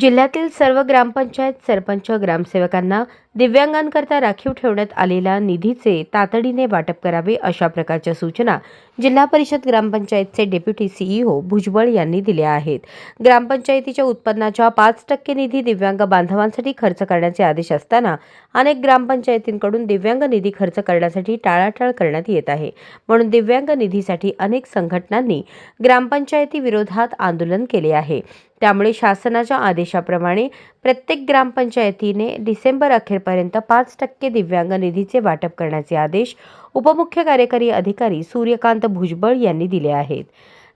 जिल्ह्यातील सर्व ग्रामपंचायत सरपंच ग्रामसेवकांना दिव्यांगांकरता राखीव ठेवण्यात आलेल्या निधीचे तातडीने वाटप करावे अशा प्रकारच्या सूचना जिल्हा परिषद ग्रामपंचायतचे डेप्युटी सीईओ भुजबळ यांनी दिल्या आहेत. ग्रामपंचायतीच्या उत्पन्नाच्या पाच टक्के निधी दिव्यांग बांधवांसाठी खर्च करण्याचे आदेश असताना अनेक ग्रामपंचायतींकडून दिव्यांग निधी खर्च करण्यासाठी टाळाटाळ करण्यात येत आहे. म्हणून दिव्यांग निधीसाठी अनेक संघटनांनी ग्रामपंचायती विरोधात आंदोलन केले आहे. त्यामुळे शासनाच्या आदेशाप्रमाणे प्रत्येक ग्रामपंचायतीने डिसेंबर अखेरपर्यंत पाच टक्के दिव्यांग निधीचे वाटप करण्याचे आदेश उपमुख्य कार्यकारी अधिकारी सूर्यकांत भुजबळ यांनी दिले आहेत.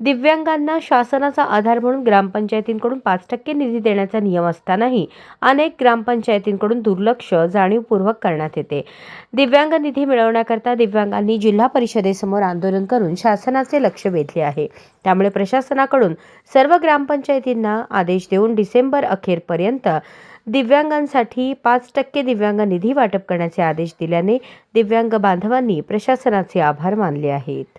दिव्यांगांना शासनाचा आधार म्हणून ग्रामपंचायतींकडून पाच टक्के निधी देण्याचा नियम असतानाही अनेक ग्रामपंचायतींकडून दुर्लक्ष जाणीवपूर्वक करण्यात येते. दिव्यांग निधी मिळवण्याकरता दिव्यांगांनी जिल्हा परिषदेसमोर आंदोलन करून शासनाचे लक्ष वेधले आहे. त्यामुळे प्रशासनाकडून सर्व ग्रामपंचायतींना आदेश देऊन डिसेंबर अखेरपर्यंत दिव्यांगांसाठी पाच टक्के दिव्यांग निधी वाटप करण्याचे आदेश दिल्याने दिव्यांग बांधवांनी प्रशासनाचे आभार मानले आहेत.